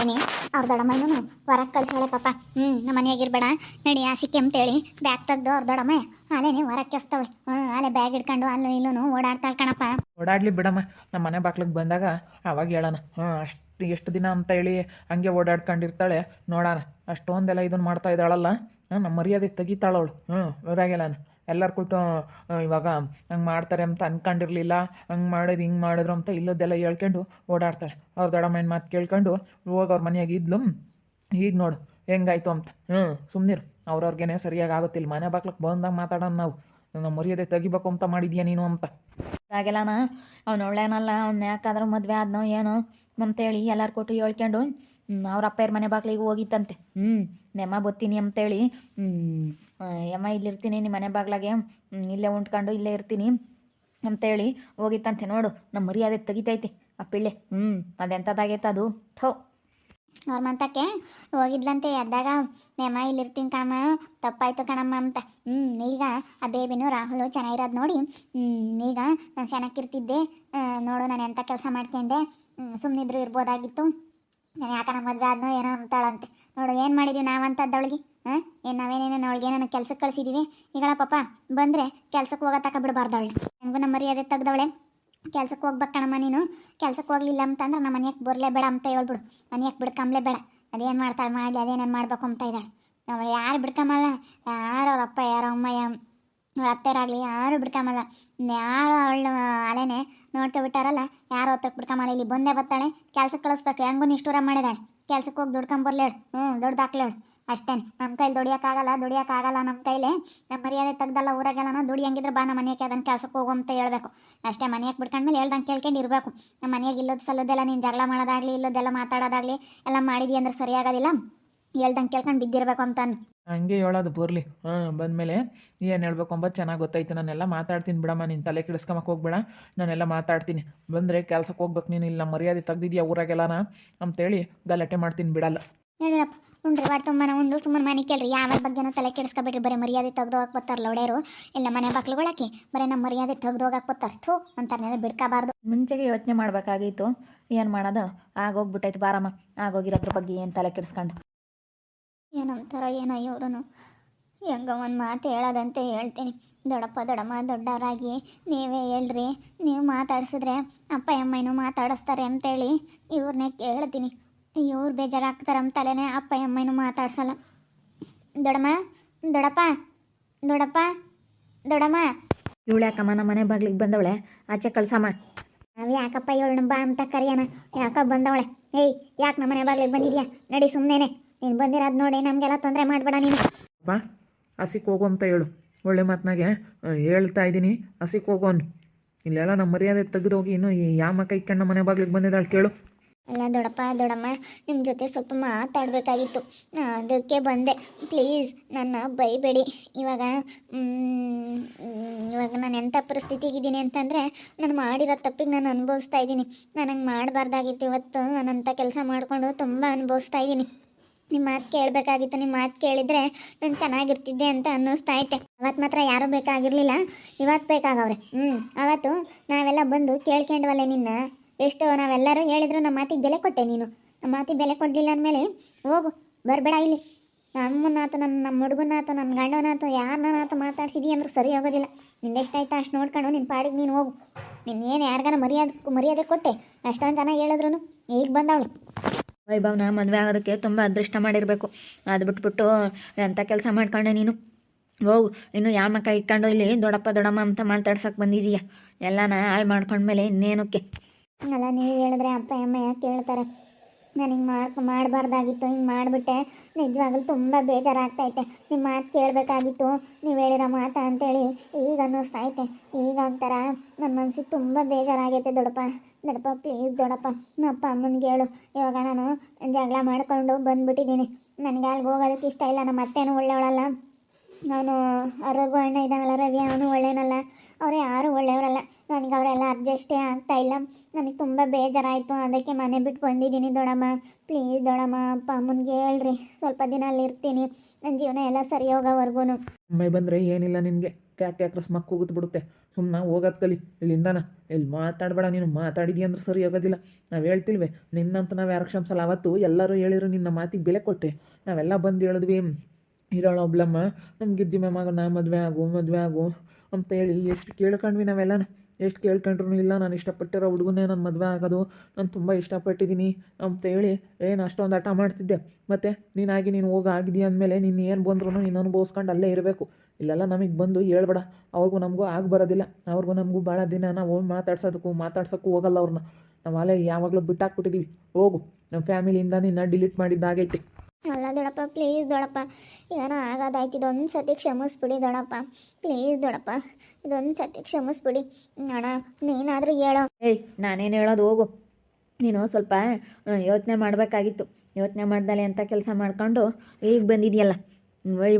ಅದೇನಿ ಅವ್ರ ದೊಡ್ಡಮ್ಮನೂ ಹೊರಗೆ ಕಳ್ಸಾಳೆ ಪಾಪ. ಹ್ಞೂ ನಮ್ಮ ಮನೆಯಾಗಿರ್ಬೇಡ. ನಡಿ ಸಿಕ್ಕಿ ಅಂತೇಳಿ ಬ್ಯಾಗ್ ತೆಗ್ದು ಅವ್ರ ದೊಡ್ಡಮ್ಮ. ಅಲ್ಲೇನೆ ಹೊರಗೆ ಕೆಸ್ತವಳೆ. ಹ್ಞೂ ಅಲ್ಲೇ ಬ್ಯಾಗ್ ಇಟ್ಕೊಂಡು ಅಲ್ಲೂ ಇಲ್ಲೂ ಓಡಾಡ್ತಾಳೆ ಕಣಪ್ಪ. ಓಡಾಡ್ಲಿ ಬಿಡಮ್ಮ. ನಮ್ಮ ಮನೆ ಬಾಗ್ಲಿಗೆ ಬಂದಾಗ ಅವಾಗ ಹೇಳೋಣ. ಹ್ಞೂ ಅಷ್ಟು, ಎಷ್ಟು ದಿನ ಅಂತ ಹೇಳಿ ಹಂಗೆ ಓಡಾಡ್ಕೊಂಡಿರ್ತಾಳೆ. ನೋಡೋಣ. ಅಷ್ಟೊಂದೆಲ್ಲ ಇದನ್ನು ಮಾಡ್ತಾ ಇದ್ದಾಳಲ್ಲ. ನಮ್ಮ ಮರ್ಯಾದೆ ತೆಗಿತಾಳವಳು ಹ್ಞೂ ಊರಾಗೆಲ್ಲ ಎಲ್ಲರೂ ಕೊಟ್ಟು ಇವಾಗ ಹಂಗೆ ಮಾಡ್ತಾರೆ ಅಂತ ಅನ್ಕೊಂಡಿರಲಿಲ್ಲ ಹಂಗೆ ಮಾಡೋದು ಹಿಂಗೆ ಮಾಡಿದ್ರು ಅಂತ ಇಲ್ಲದೆಲ್ಲ ಹೇಳ್ಕೊಂಡು ಓಡಾಡ್ತಾಳೆ. ಅವ್ರ ದೊಡ್ಡಮ್ಮನ ಮಾತು ಕೇಳ್ಕೊಂಡು ಹೋಗಿ ಅವ್ರ ಮನೆಯಾಗ ಇದ್ಲು ಈಗ ನೋಡು ಹೆಂಗಾಯ್ತು ಅಂತ. ಹ್ಞೂ ಸುಮ್ಮನಿರು ಅವ್ರವ್ರಿಗೇನೆ ಸರಿಯಾಗಿ ಆಗುತ್ತಿಲ್ಲ ಮನೆ ಬಾಗ್ಲಕ್ಕೆ ಬಂದಾಗ ಮಾತಾಡೋಣ ನಾವು ನಮ್ಮ ಮರ್ಯಾದೆ ತೆಗಿಬೇಕು ಅಂತ ಮಾಡಿದ್ಯಾ ನೀನು ಅಂತ. ಆಗಿಲ್ಲನಾ ಅವ್ನು ಒಳ್ಳೆನಲ್ಲ ಅವ್ನು ಯಾಕಾದ್ರೂ ಮದುವೆ ಆದ್ನೋ ಏನೋ? ಅಂತೇಳಿ ಎಲ್ಲಾರು ಕೊಟ್ಟು ಹೇಳ್ಕೊಂಡು ಅವ್ರ ಅಪ್ಪಯ್ಯರ ಮನೆ ಬಾಗ್ಲಿಗೆ ಹೋಗಿತ್ತಂತೆ ಹ್ಞೂ ನೆಮ್ಮ ಬತ್ತೀನಿ ಅಂತೇಳಿ. ಯಮ್ಮ ಇಲ್ಲಿರ್ತೀನಿ ನಿಮ್ಮ ಮನೆ ಬಾಗ್ಲಾಗೆ ಇಲ್ಲೇ ಉಂಟ್ಕೊಂಡು ಇಲ್ಲೇ ಇರ್ತೀನಿ ಅಂತೇಳಿ ಹೋಗಿತ್ತಂತೆ. ನೋಡು ನಮ್ಮ ಮರ್ಯಾದೆ ತೆಗಿತೈತಿ, ಆ ಪಿಳ್ಳೆ. ಹ್ಞೂ ಅದೆಂಥದ್ದಾಗೈತೆ ಅದು? ಥೋ. ಅವ್ರ ಮಂತಕ್ಕೆ ಹೋಗಿದ್ಲಂತೆ ಎದ್ದಾಗ ಇಲ್ಲಿ ಇಲ್ಲಿರ್ತೀನಿ ಕಣಮ್ಮ, ತಪ್ಪಾಯ್ತು ಕಣಮ್ಮ ಅಂತ. ಹ್ಞೂ ಈಗ ಆ ಬೇಬಿನೂ ರಾಹುಲು ಚೆನ್ನಾಗಿರೋದು ನೋಡಿ ಹ್ಞೂ ಈಗ ನಾನು ಚೆನ್ನಾಗಿರ್ತಿದ್ದೆ ನೋಡು ನಾನು ಎಂಥ ಕೆಲಸ ಮಾಡ್ಕೊಂಡೆ. ಸುಮ್ಮನಿದ್ರು ಇರ್ಬೋದಾಗಿತ್ತು. ನಾನು ಯಾಕನ ಮದುವೆ ಆದ್ನೋ ಏನೋ ಅಂತಾಳಂತೆ ನೋಡು, ಏನು ಮಾಡಿದೀವಿ ನಾವಂತದ್ದವಳಿಗೆ ಹಾಂ? ಏನು ನಾವೇನೇನು ಅವಳಿಗೆ ಏನೋ ಕೆಲ್ಸಕ್ಕೆ ಕಳಿಸಿದ್ದೀವಿ ಈಗಳ ಪಾಪ ಬಂದರೆ ಕೆಲ್ಸಕ್ಕೆ ಹೋಗೋ ತಕ ಬಿಡಬಾರ್ದು ಅವಳು ಹೆಂಗೂ ನಮ್ಮ ಮರ್ಯಾದೆ ತೆಗ್ದವಳೆ. ಕೆಲ್ಸಕ್ಕೆ ಹೋಗ್ಬೇಕು ಕಣಮ್ಮ ನೀನು. ಕೆಲ್ಸಕ್ಕೆ ಹೋಗ್ಲಿಲ್ಲ ಅಂತಂದ್ರೆ ನಮ್ಮ ಮನೆಯಕ್ಕೆ ಬರಲೇ ಬೇಡ ಅಂತ ಹೇಳ್ಬಿಡು ಮನೆಯಕ್ಕೆ ಬಿಡ್ಕಂಬ್ಲೇ ಬೇಡ. ಅದೇನು ಮಾಡ್ತಾಳೆ, ಮಾಡಲಿ ಅದೇನೇನು ಮಾಡ್ಬೇಕು ಅಂತ ಇದ್ದಾಳೆ. ಅವಳು ಯಾರು ಬಿಡ್ಕಂಬಲ್ಲ? ಯಾರು ಅವ್ರ ಅಪ್ಪ ಯಾರೋ ಅಮ್ಮ ಯಾ- ಅತ್ತೆರಾಗಲಿ ಯಾರು ಬಿಡ್ಕೊಂಬಲ್ಲ ಯಾರು ಅವಳು ಅಲೆನೆ ನೋಡ್ಕೊಬಿಟ್ಟಾರಲ್ಲ ಯಾರು ಹೊತ್ತಕ್ಕೆ ಬಿಡ್ಕೊಂಬಲ್ಲ ಇಲ್ಲಿ ಬಂದೇ ಬರ್ತಾಳೆ ಕೆಲ್ಸಕ್ಕೆ ಕಳಿಸ್ಬೇಕು. ಹೆಂಗೂ ನಿಷ್ಠೂರ ಮಾಡಿದಾಳೆ. ಕೆಲ್ಸಕ್ಕೆ ಹೋಗಿ ದುಡ್ಕೊಂಬರ್ಲೇಳು ಹ್ಞೂ ದೊಡ್ಡದಾಕ್ಲೇಳು ಅಷ್ಟೇ ನಮ್ಮ ಕೈಲಿ ದುಡಿಯೋಕ್ಕಾಗಲ್ಲ ದುಡಿಯೋಕ್ಕಾಗಲ್ಲ ನಮ್ಮ ಕೈಲಿ. ನಮ್ಮ ಮರ್ಯಾದೆ ತೆಗ್ದಲ್ಲ ಊರಾಗೆಲ್ಲ ದುಡಿ ಹೆಂಗಿದ್ರೆ ಬಾ ನಮ್ಮ ಮನೆಗೆ ಅದನ್ನು ಕೆಲ್ಸಕ್ಕೆ ಹೋಗು ಅಂತ ಹೇಳ್ಬೇಕು. ಅಷ್ಟೇ, ಮನೆಗೆ ಬಿಟ್ಕೊಂಡ್ಮೇಲೆ ಹೇಳ್ದಂಗೆ ಕೇಳ್ಕೊಂಡು ಇರಬೇಕು. ನಮ್ಮ ಮನೆಯಾಗ ಇಲ್ಲದ ಸಲ್ಲದೆಲ್ಲ ನೀನು ಜಗಳ ಮಾಡೋದಾಗಲಿ, ಇಲ್ಲದೆಲ್ಲ ಮಾತಾಡೋದಾಗಲಿ, ಎಲ್ಲ ಮಾಡಿದಿ ಅಂದ್ರೆ ಸರಿಯಾಗೋದಿಲ್ಲ. ಹೇಳ್ದಂಗೆ ಕೇಳ್ಕೊಂಡು ಬಿದ್ದಿರ್ಬೇಕು ಅಂತಾನೆ. ಹಂಗೆ ಹೇಳೋದು ಬರ್ಲಿ ಹಾಂ ಬಂದಮೇಲೆ ಏನು ಹೇಳ್ಬೇಕು ಅಂಬೋದು ಚೆನ್ನಾಗಿ ಗೊತ್ತಾಯ್ತು. ನಾನೆಲ್ಲ ಮಾತಾಡ್ತೀನಿ ಬಿಡಮ್ಮ ನೀನು ತಲೆ ಕೆಡಿಸ್ಕೊಂಬಕ್ಕೆ ಹೋಗ್ಬೇಡ. ನಾನೆಲ್ಲ ಮಾತಾಡ್ತೀನಿ. ಬಂದರೆ ಕೆಲ್ಸಕ್ಕೆ ಹೋಗ್ಬೇಕು ನೀನು ಇಲ್ಲ ಮರ್ಯಾದೆ ತೆಗ್ದಿದ್ಯಾ ಊರಾಗೆಲ್ಲನ? ಅಂತೇಳಿ ಗಲಾಟೆ ಮಾಡ್ತೀನಿ ಬಿಡಲ್ಲ. ನೋಡ್ರಪ್ಪ ಉಂಡ್ರಿ ವಾಟ್ ತುಂಬನ ಉಂಡು ಸುಮ್ಮನೆ ಮನೆ ಕೇಳ್ರಿ. ಯಾವ ಬಗ್ಗೆನೂ ತಲೆ ಕೆಡಿಸ್ಕೊಬೇಡ್ರಿ. ಬರೀ ಮರ್ಯಾದೆ ತೆಗ್ದು ಹೋಗಕ್ಕೆ ಬರ್ತಾರಲ್ಲ ಒಡೆಯರು ಇಲ್ಲ ಮನೆ ಬಾಕ್ಲುಗಳಕ್ಕೆ ಬರೀ ನಮ್ಮ ಮರ್ಯಾದೆ ತೆಗ್ದು ಹೋಗಕ್ಕೆ ಬರ್ತಾರೆ ಥೂ ಅಂತಾರನೆಲ್ಲ ಬಿಡ್ಕೋಬಾರ್ದು. ಮುಂಚೆಗೆ ಯೋಚನೆ ಮಾಡಬೇಕಾಗಿತ್ತು ಏನು ಮಾಡೋದು? ಆಗೋಗ್ಬಿಟ್ಟೈತೆ ಬಾರಮ್ಮ. ಆಗೋಗಿರೋದ್ರ ಬಗ್ಗೆ ಏನು ತಲೆ ಕೆಡಿಸ್ಕೊಂಡು. ಏನೋ ಒಂಥರ ಏನೋ ಇವ್ರು ಹೆಂಗ ಒಂದು ಮಾತು ಹೇಳೋದಂತೆ ಹೇಳ್ತೀನಿ. ದೊಡ್ಡಪ್ಪ ದೊಡ್ಡಮ್ಮ ದೊಡ್ಡವರಾಗಿ ನೀವೇ ಹೇಳ್ರಿ. ನೀವು ಮಾತಾಡ್ಸಿದ್ರೆ ಅಪ್ಪ ಅಮ್ಮನೂ ಮಾತಾಡಿಸ್ತಾರೆ ಅಂತೇಳಿ ಇವ್ರನ್ನೇ ಕೇಳ್ತೀನಿ. ಇವ್ರು ಬೇಜಾರಾಗ್ತಾರೆ ತಲೆನೇ ಅಪ್ಪ ಅಮ್ಮನೂ ಮಾತಾಡ್ಸಲ್ಲ. ದೊಡ್ಡಮ್ಮ ದೊಡ್ಡಪ್ಪ ದೊಡ್ಡಪ್ಪ ದೊಡ್ಡಮ್ಮ. ಇವಳು ಯಾಕಮ್ಮ ನಮ್ಮ ಮನೆ ಬಾಗ್ಲಿಗೆ ಬಂದವಳೆ? ಆಚೆ ಕಳ್ಸಮ್ಮ. ನಾವು ಯಾಕಪ್ಪ ಇವಳನ್ನ ಬಾ ಅಂತ ಕರಿಯೋಣ? ಯಾಕ ಬಂದವಳೆ? ಏಯ್ ಯಾಕೆ ನಮ್ಮ ಮನೆ ಬಾಗ್ಲಿಗೆ ಬಂದಿದ್ಯಾ? ನಡಿ ಸುಮ್ಮನೆ ನೀನು ಬಂದಿರೋದು ನೋಡಿ ನಮಗೆಲ್ಲ ತೊಂದರೆ ಮಾಡಬೇಡ ನೀನು. ಬಾ ಹಸಿಕ್ ಹೋಗು ಅಂತ ಹೇಳು. ಒಳ್ಳೆ ಮಾತನಾಗೆ ಹೇಳ್ತಾ ಇದ್ದೀನಿ ಹಸಿಕ್ ಹೋಗೋನು ಇಲ್ಲೆಲ್ಲ ನಮ್ಮ ಮರ್ಯಾದೆ ತೆಗೆದೋಗಿ ಇನ್ನು ಯಾಮ ಕೈ ಕಣ್ಣ ಮನೆ ಬಾಗ್ಲಿಗೆ ಬಂದಿದ್ದಾಳೆ ಕೇಳು. ಅಲ್ಲ ದೊಡ್ಡಪ್ಪ ದೊಡ್ಡಮ್ಮ ನಿಮ್ಮ ಜೊತೆ ಸ್ವಲ್ಪ ಮಾತಾಡಬೇಕಾಗಿತ್ತು. ಅದಕ್ಕೆ ಬಂದೆ. ಪ್ಲೀಸ್ ನನ್ನ ಬೈಬೇಡಿ. ಇವಾಗ ಇವಾಗ ನಾನು ಎಂಥ ಪರಿಸ್ಥಿತಿಗಿದ್ದೀನಿ ಅಂತಂದರೆ ನಾನು ಮಾಡಿರೋ ತಪ್ಪಿಗೆ ನಾನು ಅನುಭವಿಸ್ತಾ ಇದ್ದೀನಿ. ನನಗೆ ಮಾಡಬಾರ್ದಾಗಿತ್ತು ಇವತ್ತು. ನಾನು ಅಂಥ ಕೆಲಸ ಮಾಡಿಕೊಂಡು ತುಂಬ ಅನುಭವಿಸ್ತಾ ಇದ್ದೀನಿ. ನಿಮ್ಮ ಮಾತು ಕೇಳಬೇಕಾಗಿತ್ತು ನಿಮ್ಮ ಮಾತು ಕೇಳಿದರೆ ನಾನು ಚೆನ್ನಾಗಿರ್ತಿದ್ದೆ ಅಂತ ಅನ್ನಿಸ್ತಾ ಐತೆ ಅವತ್ತು ಮಾತ್ರ ಯಾರೂ ಬೇಕಾಗಿರಲಿಲ್ಲ. ಇವತ್ತು ಬೇಕಾಗವ್ರೆ. ಹ್ಞೂ ಅವತ್ತು ನಾವೆಲ್ಲ ಬಂದು ಕೇಳ್ಕೊಂಡ್ವಲ್ಲೇ ನಿನ್ನ. ಎಷ್ಟು ನಾವೆಲ್ಲರೂ ಹೇಳಿದ್ರು ನಮ್ಮ ಮಾತಿಗೆ ಬೆಲೆ ಕೊಟ್ಟೆ ನೀನು. ನಮ್ಮ ಮಾತಿಗೆ ಬೆಲೆ ಕೊಡಲಿಲ್ಲ ಅಂದಮೇಲೆ ಹೋಗು, ಬರಬೇಡ ಇಲ್ಲಿ. ನಮ್ಮನ್ನಾತು ನನ್ನ ನಮ್ಮ ಹುಡುಗನಾತು ನನ್ನ ಗಂಡನಾತು, ಯಾರನ್ನಾತು ಮಾತಾಡ್ಸಿದೀಯ ಅಂದ್ರೆ ಸರಿ ಹೋಗೋದಿಲ್ಲ. ನಿಂದೆಷ್ಟಾಯ್ತು ಅಷ್ಟು ನೋಡ್ಕೊಂಡು ನಿನ್ನ ಪಾಡಿಗೆ ನೀನು ಹೋಗು. ನಿನ್ನೇನು ಯಾರಿಗಾನ ಮರ್ಯಾದೆ ಮರ್ಯಾದೆ ಕೊಟ್ಟೆ? ಅಷ್ಟೊಂದು ಜನ ಹೇಳಿದ್ರು ಈಗ ಬಂದವಳು. ವೈಭವ್ನ ಮದುವೆ ಆಗೋದಕ್ಕೆ ತುಂಬ ಅದೃಷ್ಟ ಮಾಡಿರಬೇಕು. ಅದು ಬಿಟ್ಬಿಟ್ಟು ಎಂಥ ಕೆಲಸ ಮಾಡ್ಕೊಂಡೆ ನೀನು? ಹೋಗು ಇನ್ನು ಯಾವ ಮಕ್ಕ ಇಟ್ಕೊಂಡು ಇಲ್ಲಿ? ದೊಡ್ಡಪ್ಪ, ದೊಡ್ಡಮ್ಮ ಅಂತ ಮಾತಾಡ್ಸಕ್ಕೆ ಬಂದಿದೀಯ? ಎಲ್ಲನ ಹಾಳು ಮಾಡ್ಕೊಂಡ್ಮೇಲೆ ಇನ್ನೇನಕ್ಕೆ? ಅಲ್ಲ, ನೀವು ಹೇಳಿದ್ರೆ ಅಪ್ಪ, ಅಮ್ಮ ಯಾಕೆ ಕೇಳ್ತಾರೆ? ನಾನು ಹಿಂಗೆ ಮಾಡ್, ಮಾಡಬಾರ್ದಾಗಿತ್ತು, ಹಿಂಗೆ ಮಾಡಿಬಿಟ್ಟೆ. ನಿಜವಾಗ್ಲೂ ತುಂಬ ಬೇಜಾರಾಗ್ತೈತೆ. ನಿಮ್ಮ ಮಾತು ಕೇಳಬೇಕಾಗಿತ್ತು. ನೀವು ಹೇಳಿರೋ ಮಾತಾ ಅಂತೇಳಿ ಈಗ ಅನ್ನಿಸ್ತೈತೆ ಈಗ ಒಂಥರ ನನ್ನ ಮನ್ಸಿಗೆ ತುಂಬ ಬೇಜಾರಾಗೈತೆ ದೊಡ್ಡಪ್ಪ ದೊಡ್ಡಪ್ಪ ಪ್ಲೀಸ್ ದೊಡ್ಡಪ್ಪ ಅಪ್ಪ ಅಮ್ಮನಿಗೆ ಹೇಳು. ಇವಾಗ ನಾನು ಜಗಳ ಮಾಡಿಕೊಂಡು ಬಂದುಬಿಟ್ಟಿದ್ದೀನಿ ನನಗೆ ಅಲ್ಲಿಗೆ ಹೋಗೋದಕ್ಕೆ ಇಷ್ಟ ಇಲ್ಲ. ನಮ್ಮ ಅತ್ತೆನೂ ಒಳ್ಳೆಯವಳಲ್ಲ ನಾನು ರಘು ಅಣ್ಣ ಇದ್ದಾನಲ್ಲ, ರವಿ ಅವನು ಒಳ್ಳೆಯನಲ್ಲ ಅವ್ರು ಯಾರೂ ಒಳ್ಳೆಯವರಲ್ಲ. ನನಗೆ ಅವರೆಲ್ಲ ಅಡ್ಜಸ್ಟೇ ಆಗ್ತಾ ಇಲ್ಲ. ನನಗೆ ತುಂಬ ಬೇಜಾರಾಯಿತು. ಅದಕ್ಕೆ ಮನೆ ಬಿಟ್ಟು ಬಂದಿದ್ದೀನಿ ದೊಡಮ್ಮ. ಪ್ಲೀಸ್ ದೊಡಮ್ಮ, ಅಪ್ಪ ಅಮ್ಮನಿಗೆ ಹೇಳ್ರಿ. ಸ್ವಲ್ಪ ದಿನ ಅಲ್ಲಿ ಇರ್ತೀನಿ. ನನ್ನ ಜೀವನ ಎಲ್ಲ ಸರಿ ಹೋಗೋವರೆಗೂ ಮೈ ಬಂದರೆ ಏನಿಲ್ಲ ನಿನಗೆ. ಕ್ಯಾಕ್ ಕ್ಯಾಕ್ ರಸ್ ಮಕ್ಕ ಕೂಗುತ್ ಬಿಡುತ್ತೆ. ಸುಮ್ಮನೆ ಹೋಗೋದು ಕಲಿ. ಇಲ್ಲಿಂದಾನ? ಇಲ್ಲಿ ಮಾತಾಡಬೇಡ ನೀನು. ಮಾತಾಡಿದಿ ಅಂದ್ರೆ ಸರಿ ಹೋಗೋದಿಲ್ಲ. ನಾವು ಹೇಳ್ತಿಲ್ವೇ. ನಿನ್ನಂತ ನಾವು ಯಾರು ಕ್ಷಮಿಸಲ್ಲ. ಅವತ್ತು ಎಲ್ಲರೂ ಹೇಳಿರು ನಿನ್ನ ಮಾತಿಗೆ ಬೆಲೆ ಕೊಟ್ಟೆ. ನಾವೆಲ್ಲ ಬಂದು ಹೇಳಿದ್ವಿ ಇರೋಳು ಒಬ್ಳಮ್ಮ. ನಮ್ಗೆ ಗಿದ್ದಿ ನಾ ಮದುವೆ ಆಗು ಮದುವೆ ಆಗು. ಅಂತ ಹೇಳಿ ಎಷ್ಟು ಕೇಳ್ಕೊಂಡ್ವಿ ನಾವೆಲ್ಲನೂ ಎಷ್ಟು ಕೇಳ್ಕೊಂಡ್ರು ಇಲ್ಲ, ನಾನು ಇಷ್ಟಪಟ್ಟಿರೋ ಹುಡುಗನೇ ನನ್ನ ಮದುವೆ ಆಗೋದು. ನಾನು ತುಂಬ ಇಷ್ಟಪಟ್ಟಿದ್ದೀನಿ ಅಂತೇಳಿ ಏನು ಅಷ್ಟೊಂದು ಹಠ ಮಾಡ್ತಿದ್ದೆ. ಮತ್ತು ನೀನಾಗಿ ನೀನು ಹೋಗಿ ಆಗಿದೆಯಾ ಅಂದಮೇಲೆ ನೀನು ಏನು ಬಂದ್ರೂ ನೀನು ಅನುಭವಿಸ್ಕೊಂಡು ಅಲ್ಲೇ ಇರಬೇಕು. ಇಲ್ಲೆಲ್ಲ ನಮಗೆ ಬಂದು ಹೇಳ್ಬೇಡ. ಅವ್ರಿಗೂ ನಮಗೂ ಆಗಿ ಬರೋದಿಲ್ಲ. ಅವ್ರಿಗೂ ನಮಗೂ ಭಾಳ ದಿನ ನಾವು ಮಾತಾಡ್ಸೋದಕ್ಕೂ, ಮಾತಾಡ್ಸೋಕ್ಕೂ ಹೋಗಲ್ಲ ಅವ್ರನ್ನ ನಾವು ಅಲ್ಲೇ ಯಾವಾಗಲೂ ಬಿಟ್ಟಾಕ್ಬಿಟ್ಟಿದ್ದೀವಿ ಹೋಗು. ನಮ್ಮ ಫ್ಯಾಮಿಲಿಯಿಂದ ನಿನ್ನ ಡಿಲೀಟ್ ಮಾಡಿದ್ದಾಗೈತೆ. ಅಲ್ಲ ದೊಡಪ್ಪ ಪ್ಲೀಸ್ ದೊಡಪ್ಪ, ಏನೋ ಆಗೋದಾಯ್ತು? ಇದೊಂದು ಸತಿ ಕ್ಷಮಿಸ್ಬಿಡಿ ದೊಡಪ್ಪ ಪ್ಲೀಸ್ ದೊಡಪ್ಪ ಇದೊಂದು ಸತಿ ಕ್ಷಮಿಸ್ಬಿಡಿ. ಅಣ್ಣ, ನೀನಾದರೂ ಹೇಳೋ. ಏಯ್, ನಾನೇನು ಹೇಳೋದು ಹೋಗು. ನೀನು ಸ್ವಲ್ಪ ಯೋಚನೆ ಮಾಡಬೇಕಾಗಿತ್ತು. ಯೋಚನೆ ಮಾಡ್ದಲೆ ಅಂತ ಕೆಲಸ ಮಾಡ್ಕೊಂಡು ಈಗ ಬಂದಿದೆಯಲ್ಲ.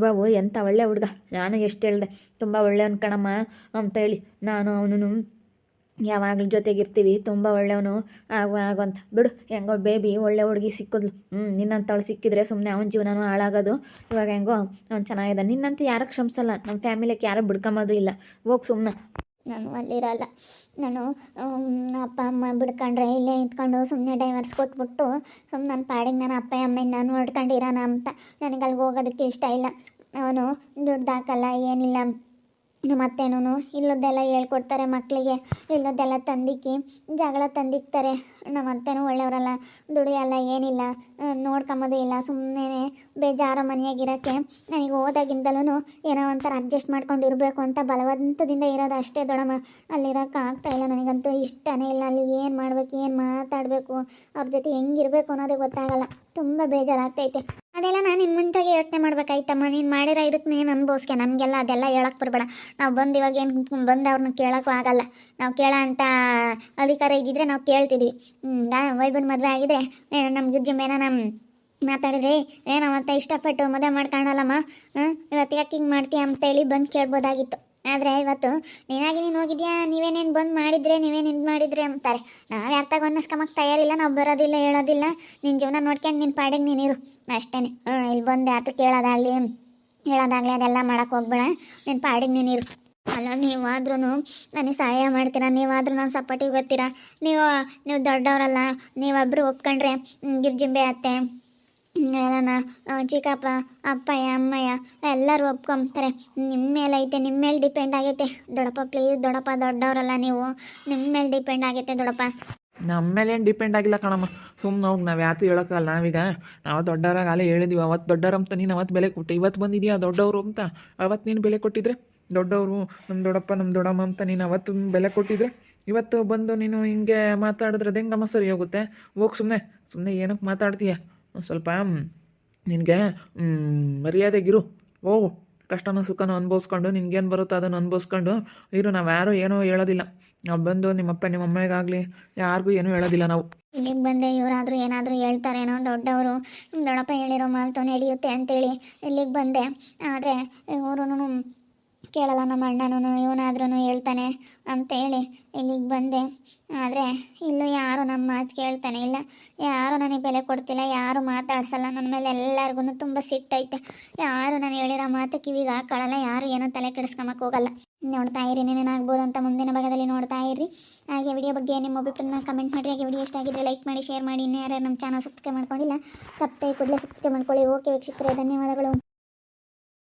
ಬಾಬು ಎಂಥ ಒಳ್ಳೆ ಹುಡುಗ. ನಾನು ಎಷ್ಟು ಹೇಳ್ದೆ? ತುಂಬ ಒಳ್ಳೆಯವನು ಕಣಮ್ಮ, ಅಂತ ಹೇಳಿ. ನಾನು ಅವನು ಯಾವಾಗಲೂ ಜೊತೆಗಿರ್ತೀವಿ, ತುಂಬ ಒಳ್ಳೆಯವನು ಆಗು ಆಗಂತ ಬಿಡು, ಹೆಂಗೋ ಬೇಬಿ ಒಳ್ಳೆ ಹುಡುಗಿ ಸಿಕ್ಕಿದ್ಲು. ಹ್ಞೂ ನಿನ್ನಂಥವಳು ಸಿಕ್ಕಿದ್ರೆ ಸುಮ್ಮನೆ ಅವನ ಜೀವನನೂ ಹಾಳಾಗೋದು. ಇವಾಗ ಹೆಂಗೋ ಅವ್ನು ಚೆನ್ನಾಗಿದೆ ನಿನ್ನಂತ ಯಾರು ಕ್ಷಮಿಸಲ್ಲ. ನಮ್ಮ ಫ್ಯಾಮಿಲಿಗೆ ಯಾರು ಬಿಡ್ಕೊಂಬೋದು ಇಲ್ಲ. ಹೋಗಿ ಸುಮ್ಮನೆ ನಾನು ಅಲ್ಲಿರಲ್ಲ. ನಾನು ಅಪ್ಪ, ಅಮ್ಮ ಬಿಡ್ಕೊಂಡ್ರೆ ಇಲ್ಲೇ ನಿಂತ್ಕೊಂಡು ಸುಮ್ಮನೆ ಡೈವರ್ಸ್ ಕೊಟ್ಬಿಟ್ಟು ಸುಮ್ಮನೆ ನನ್ನ ಪಾಡಿಗೆ ನಾನು ಅಪ್ಪ ನಾನು ನೋಡ್ಕೊಂಡಿರೋಣ ಅಂತ. ನನಗೆ ಅಲ್ಲಿಗೆ ಹೋಗೋದಕ್ಕೆ ಇಷ್ಟ ಇಲ್ಲ. ಅವನು ದುಡ್ಡು ಹಾಕಲ್ಲ, ಏನಿಲ್ಲ. ನಮ್ಮ ಅತ್ತೆನೂ ಇಲ್ಲದ್ದೆಲ್ಲ ಹೇಳ್ಕೊಡ್ತಾರೆ ಮಕ್ಕಳಿಗೆ ಇಲ್ಲದ್ದೆಲ್ಲ ತಂದಿಕ್ಕಿ ಜಗಳ ತಂದಿಕ್ತಾರೆ. ನಮ್ಮ ಅತ್ತೆನೂ ಒಳ್ಳೆಯವರಲ್ಲ. ದುಡಿಯಲ್ಲ ಏನಿಲ್ಲ. ನೋಡ್ಕೊಂಬೋದು ಇಲ್ಲ. ಸುಮ್ಮನೆ ಬೇಜಾರು ಮನೆಯಾಗಿರೋಕ್ಕೆ ನನಗೆ ಹೋದಾಗಿಂದಲೂ ಏನೋ ಒಂಥರ ಅಡ್ಜಸ್ಟ್ ಮಾಡ್ಕೊಂಡು ಇರಬೇಕು ಅಂತ ಬಲವಂತದಿಂದ ಇರೋದು ಅಷ್ಟೇ ದೊಡಮ್ಮ. ಅಲ್ಲಿರೋಕೆ ಆಗ್ತಾ ಇಲ್ಲ ನನಗಂತೂ. ಇಷ್ಟನೇ ಇಲ್ಲ. ಅಲ್ಲಿ ಏನು ಮಾಡ್ಬೇಕು, ಏನು ಮಾತಾಡಬೇಕು, ಅವ್ರ ಜೊತೆ ಹೆಂಗಿರಬೇಕು ಅನ್ನೋದೇ ಗೊತ್ತಾಗಲ್ಲ. ತುಂಬ ಬೇಜಾರಾಗ್ತೈತೆ. ಅದೆಲ್ಲ ನಾನು ಇನ್ನು ಮುಂಚೆಗೆ ಯೋಚನೆ ಮಾಡ್ಬೇಕಾಯ್ತಮ್ಮ. ನೀನು ಮಾಡಿರೋ ಇದಕ್ಕೆ ನೀನು ಅನ್ಭವಿಸ್ಕೆ. ನಮಗೆಲ್ಲ ಅದೆಲ್ಲ ಹೇಳಕ್ಕೆ ಬರಬೇಡ. ನಾವು ಬಂದು ಇವಾಗ ಏನು ಬಂದು ಅವ್ರನ್ನ ಕೇಳೋಕ್ಕೂ ಆಗಲ್ಲ. ನಾವು ಕೇಳೋ ಅಂತ ಅಧಿಕಾರ ಇದ್ದಿದ್ರೆ ನಾವು ಕೇಳ್ತಿದ್ವಿ. ವೈಬನ್ ಮದುವೆ ಆಗಿದ್ರೆ ನಮ್ಮ ಗುಜ್ಜಮ್ಮೇನ ನಮ್ಮ ಮಾತಾಡಿದ್ರೆ ಏನೋ ಮತ್ತೆ ಇಷ್ಟಪಟ್ಟು ಮದುವೆ ಮಾಡ್ಕೊಂಡಲ್ಲಮ್ಮ ಯಾಕೆ ಹಿಂಗೆ ಮಾಡ್ತೀಯ? ಅಂತೇಳಿ ಬಂದು ಕೇಳ್ಬೋದಾಗಿತ್ತು. ಆದರೆ ಇವತ್ತು ನೀನಾಗಿ ನೀನು ಹೋಗಿದ್ಯಾ? ನೀವೇನೇನು ಬಂದು ಮಾಡಿದ್ರೆ, ನೀವೇನು ಇದು ಮಾಡಿದ್ರೆ ಅಂತಾರೆ. ನಾವು ಯಾರ್ತಾಗ ಅನ್ನಿಸ್ಕೊಂಬಕ್ಕೆ ತಯಾರಿಲ್ಲ, ನಾವು ಬರೋದಿಲ್ಲ, ಹೇಳೋದಿಲ್ಲ. ನಿನ್ನ ಜೀವನ ನೋಡ್ಕೊಂಡು ನಿನ್ನ ಪಾಡಿಗೆ ನೀನಿರು ಅಷ್ಟೇ ಹ್ಞೂ ಇಲ್ಲಿ ಬಂದು ಯಾತು ಕೇಳೋದಾಗಲಿ, ಹೇಳೋದಾಗಲಿ ಅದೆಲ್ಲ ಮಾಡೋಕೆ ಹೋಗ್ಬೇಡ. ನಿನ್ನ ಪಾಡಿಗೆ ನೀನಿರು ಅಲ್ಲ ನೀವಾದ್ರೂ ನನಗೆ ಸಹಾಯ ಮಾಡ್ತೀರಾ? ನೀವಾದ್ರೂ ನಾನು ಸಪೋರ್ಟಿಗೆ ಗೊತ್ತೀರಾ ನೀವು ನೀವು ದೊಡ್ಡವರಲ್ಲ ನೀವೊಬ್ಬರು ಒಪ್ಕೊಂಡ್ರೆ ಗಿರ್ಜಿಂಬೆ ಅತ್ತೆ ಎಲ್ಲನ ಚಿಕ್ಕಪ್ಪ, ಅಪ್ಪಯ್ಯ, ಅಮ್ಮಯ್ಯ ಎಲ್ಲರೂ ಒಪ್ಕೊಂತಾರೆ. ನಿಮ್ಮ ಮೇಲೆ ಐತೆ ನಿಮ್ಮ ಮೇಲೆ ಡಿಪೆಂಡ್ ಆಗೈತೆ. ದೊಡ್ಡಪ್ಪ, ಪ್ಲೀಸ್ ದೊಡ್ಡಪ್ಪ, ದೊಡ್ಡವರಲ್ಲ ನೀವು. ನಿಮ್ಮ ಮೇಲೆ ಡಿಪೆಂಡ್ ಆಗೈತೆ ದೊಡ್ಡಪ್ಪ. ನಮ್ಮ ಮೇಲೆ ಏನು ಡಿಪೆಂಡ್ ಆಗಿಲ್ಲ ಕಣಮ್ಮ. ಸುಮ್ಮನೆ ಹೋಗಿ, ನಾವು ಯಾತು ಹೇಳೋಕ್ಕಲ್ಲ ನಾವೀಗ ನಾವು ದೊಡ್ಡವರಾಗ ಅಲ್ಲೇ ಹೇಳಿದ್ವಿ. ಅವತ್ತು ದೊಡ್ಡವ್ರು ಅಂತ ನೀನು ಅವತ್ತು ಬೆಲೆ ಕೊಟ್ಟೆ. ಇವತ್ತು ಬಂದಿದ್ಯಾ ದೊಡ್ಡವರು ಅಂತ? ಅವತ್ತು ನೀನು ಬೆಲೆ ಕೊಟ್ಟಿದ್ರೆ? ದೊಡ್ಡವರು ನಮ್ಮ ದೊಡ್ಡಪ್ಪ ನಮ್ಮ ದೊಡ್ಡಮ್ಮ ಅಂತ ನೀನು ಅವತ್ತು ಬೆಲೆ ಕೊಟ್ಟಿದ್ರೆ? ಇವತ್ತು ಬಂದು ನೀನು ಹಿಂಗೆ ಮಾತಾಡಿದ್ರೆ ಹೆಂಗಮ್ಮ ಸರಿ ಹೋಗುತ್ತೆ? ಹೋಗಿ ಸುಮ್ಮನೆ ಸುಮ್ಮನೆ ಏನಕ್ಕೆ ಮಾತಾಡ್ತೀಯ? ಸ್ವಲ್ಪ ನಿನಗೆ ಮರ್ಯಾದೆಗಿರು, ಹೋಗು. ಕಷ್ಟನೋ ಸುಖನೋ ಅನುಭವಿಸ್ಕೊಂಡು, ನಿನಗೇನು ಬರುತ್ತೋ ಅದನ್ನು ಅನುಭವಿಸ್ಕೊಂಡು ಇರು. ನಾವು ಯಾರೂ ಏನೂ ಹೇಳೋದಿಲ್ಲ. ನಾವು ಬಂದು ನಿಮ್ಮಪ್ಪ ನಿಮ್ಮ ಅಮ್ಮಗಾಗಲಿ ಯಾರಿಗೂ ಏನೂ ಹೇಳೋದಿಲ್ಲ ನಾವು. ಇಲ್ಲಿಗೆ ಬಂದೆ, ಇವರಾದರೂ ಏನಾದರೂ ಹೇಳ್ತಾರೇನೋ ದೊಡ್ಡವರು. ದೊಡ್ಡಪ್ಪ ಹೇಳಿರೋ ಮಾತು ನಡೆಯುತ್ತೆ ಅಂತೇಳಿ ಇಲ್ಲಿಗೆ ಬಂದೆ. ಆದರೆ ಇವರು ಕೇಳಲ್ಲ, ನಮ್ಮ ಅಣ್ಣನೂ ಇವನಾದ್ರೂ ಹೇಳ್ತಾನೆ ಅಂತೇಳಿ ಇಲ್ಲಿಗೆ ಬಂದೆ. ಆದರೆ ಇಲ್ಲೂ ಯಾರು ನಮ್ಮ ಮಾತು ಕೇಳ್ತಾನೆ ಇಲ್ಲ. ಯಾರು ನನಗೆ ಬೆಲೆ ಕೊಡ್ತಿಲ್ಲ, ಯಾರು ಮಾತಾಡ್ಸಲ್ಲ. ನನ್ನ ಮೇಲೆ ಎಲ್ಲರಿಗೂ ತುಂಬ ಸಿಟ್ಟೈತೆ. ಯಾರು ನಾನು ಹೇಳಿರೋ ಮಾತು ಕಿವಿಗೆ ಹಾಕೊಳ್ಳಲ್ಲ ಯಾರು ಏನೋ ತಲೆ ಕೆಡಿಸ್ಕೊಂಬಕ್ಕೆ ಹೋಗಲ್ಲ. ನೋಡ್ತಾ ಇರಿ ಏನೇನಾಗ್ಬೋದು ಅಂತ ಮುಂದಿನ ಭಾಗದಲ್ಲಿ ನೋಡ್ತಾ ಇರಿ. ಹಾಗೆ ವಿಡಿಯೋ ಬಗ್ಗೆ ನಿಮ್ಮ ಅಭಿಪ್ರಾಯನ ಕಮೆಂಟ್ ಮಾಡಿ ಹಾಗೆ ವಿಡಿಯೋ ಇಷ್ಟ ಆಗಿದ್ರೆ ಲೈಕ್ ಮಾಡಿ, ಶೇರ್ ಮಾಡಿ. ಇನ್ನು ಯಾರು ನಮ್ಮ ಚಾನಲ್ ಸಬ್ಸ್ಕ್ರೈಬ್ ಮಾಡ್ಕೊಂಡಿಲ್ಲ ತಪ್ಪದೆ ಕೂಡಲೇ ಸಬ್ಸ್ಕ್ರೈಬ್ ಮಾಡ್ಕೊಳ್ಳಿ. ಓಕೆ ವೀಕ್ಷಕರೇ, ಧನ್ಯವಾದಗಳು.